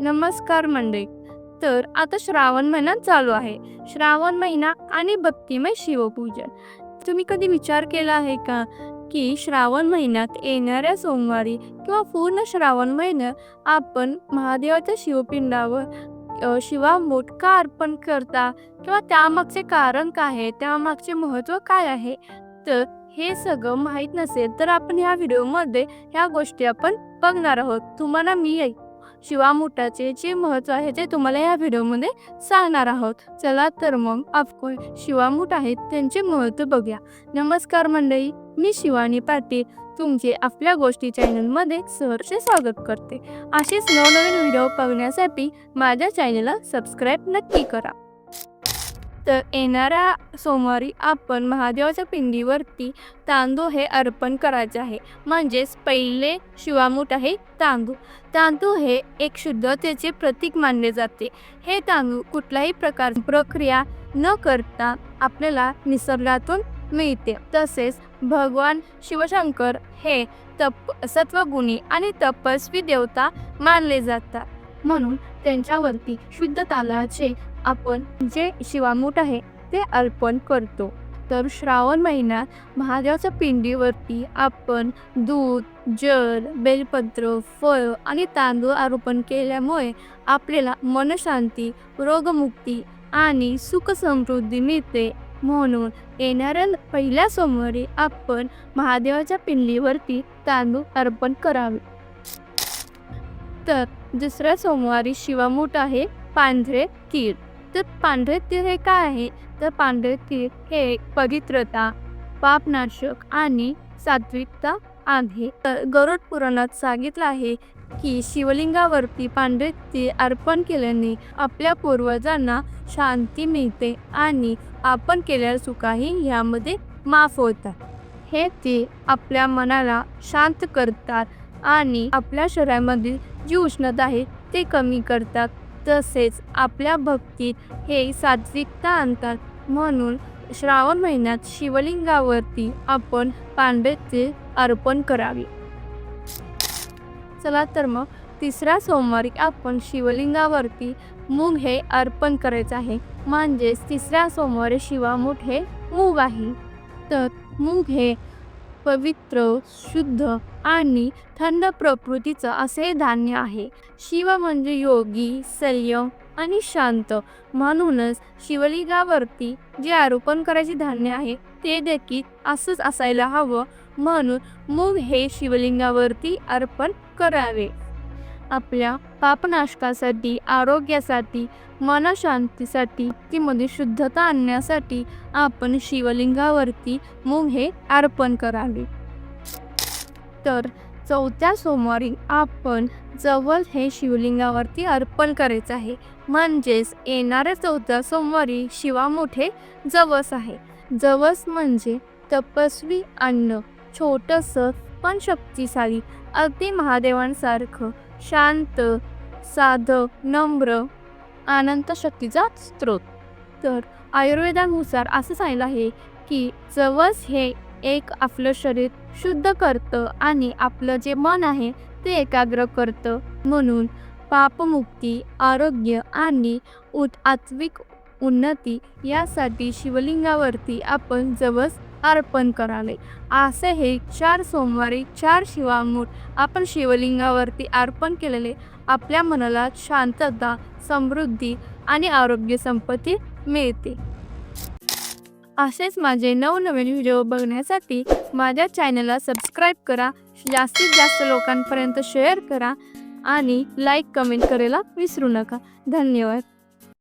नमस्कार मंडळी. तर आता श्रावण महिना चालू आहे. श्रावण महिना आणि भक्तिमय शिवपूजन. तुम्ही कधी विचार केला आहे का की श्रावण महिन्यात येणाऱ्या सोमवारी किंवा पूर्ण श्रावण महिन्यात आपण महादेवाच्या शिवपिंडावर शिवा मोठका अर्पण करता किंवा त्यामागचे कारण काय आहे त्यामागचे महत्त्व काय आहे? तर हे सगळं माहीत नसेल तर आपण ह्या व्हिडिओमध्ये ह्या गोष्टी आपण बघणार आहोत. तुम्हाला मी शिवामुठाचे जे महत्त्व आहे ते तुम्हाला या व्हिडिओमध्ये सांगणार आहोत. चला तर मग आपण शिवामूठ आहेत त्यांचे महत्त्व बघूया. नमस्कार मंडळी मी शिवानी पाटील. तुमचे आपल्या गोष्टी चॅनलमध्ये सहर्ष स्वागत करते. असेच नवनवीन व्हिडिओ बघण्यासाठी माझ्या चॅनलला सबस्क्राईब नक्की करा. तर येणाऱ्या सोमवारी आपण महादेवाच्या पिंडीवरती तांदूळ हे अर्पण करायचे आहे. म्हणजेच पहिले शिवामूठ आहे तांदूळ. तांदूळ हे एक शुद्धतेचे प्रतीक मानले जाते. हे तांदूळ कुठल्याही प्रकार प्रक्रिया न करता आपल्याला निसर्गातून मिळते. तसेच भगवान शिवशंकर हे तप सत्वगुणी आणि तपस्वी देवता मानले जातात. म्हणून त्यांच्यावरती शुद्ध तांदळाचे आपण जे शिवामूठ आहे ते अर्पण करतो. तर श्रावण महिन्यात महादेवाच्या पिंडीवरती आपण दूध जल बेलपत्र फळ आणि तांदूळ अर्पण केल्यामुळे आपल्याला मनशांती रोगमुक्ती आणि सुख समृद्धी मिळते. म्हणून येणाऱ्या पहिल्या सोमवारी आपण महादेवाच्या पिंडीवरती तांदूळ अर्पण करावे. तर दुसऱ्या सोमवारी शिवामूठ आहे पांढरे तीळ. तर पांढरे तीळ हे काय आहे? तर पांढरे तीळ हे पवित्रता पापनाशक आणि सात्विकता आहे. तर गरुड पुराणात सांगितलं आहे की शिवलिंगावरती पांढरे तीळ अर्पण केल्याने आपल्या पूर्वजांना शांती मिळते आणि आपण केलेल्या चुकाही यामध्ये माफ होतात. हे तीळ आपल्या मनाला शांत करतात आणि आपल्या शरीरामधील जी उष्णता आहे ते कमी करतात. तसेच आपल्या भक्तीत हे सात्विकता आणतात. म्हणून श्रावण महिन्यात शिवलिंगावरती आपण पांढरे तीळ अर्पण करावे. चला तर मग तिसऱ्या सोमवारी आपण शिवलिंगावरती मूग हे अर्पण करायचं आहे. म्हणजेच तिसऱ्या सोमवारी शिवामूठ हे मूग आहे. तर मूग हे पवित्र शुद्ध आणि थंड प्रकृतीचं असे धान्य आहे. शिव म्हणजे योगी संयम आणि शांत. म्हणूनच शिवलिंगावरती जे आरोपण करायचे धान्य आहे ते देखील असंच असायला हवं. म्हणून मूग हे शिवलिंगावरती अर्पण करावे. आपल्या पापनाशकासाठी आरोग्यासाठी मनशांतीसाठी तीमध्ये शुद्धता आणण्यासाठी आपण शिवलिंगावरती मूग हे अर्पण करावे. तर चौथ्या सोमवारी आपण जवळ हे शिवलिंगावरती अर्पण करायचं आहे. म्हणजेच येणाऱ्या चौथ्या सोमवारी शिवा मोठे जवस आहे. जवस म्हणजे तपस्वी अन्न छोटंसं पण शक्तिशाली अगदी महादेवांसारखं शांत साधं नम्र आनंद शक्तीचा स्रोत. तर आयुर्वेदानुसार असं सांगितलं आहे की जवस हे एक आपलं शरीर शुद्ध करतं आणि आपलं जे मन आहे ते एकाग्र करतं. म्हणून पापमुक्ती आरोग्य आणि उत आत्विक उन्नती यासाठी शिवलिंगावरती आपण जवस अर्पण करावे. असे हे चार सोमवारी चार शिवामूठ आपण शिवलिंगावरती अर्पण केलेले. आपल्या मनाला शांतता समृद्धी आणि आरोग्य संपत्ती मिळते. असेच माझे नवनवीन व्हिडिओ बघण्यासाठी माझ्या चॅनलला सबस्क्राईब करा. जास्तीत जास्त लोकांपर्यंत शेअर करा आणि लाईक कमेंट करायला विसरू नका. धन्यवाद.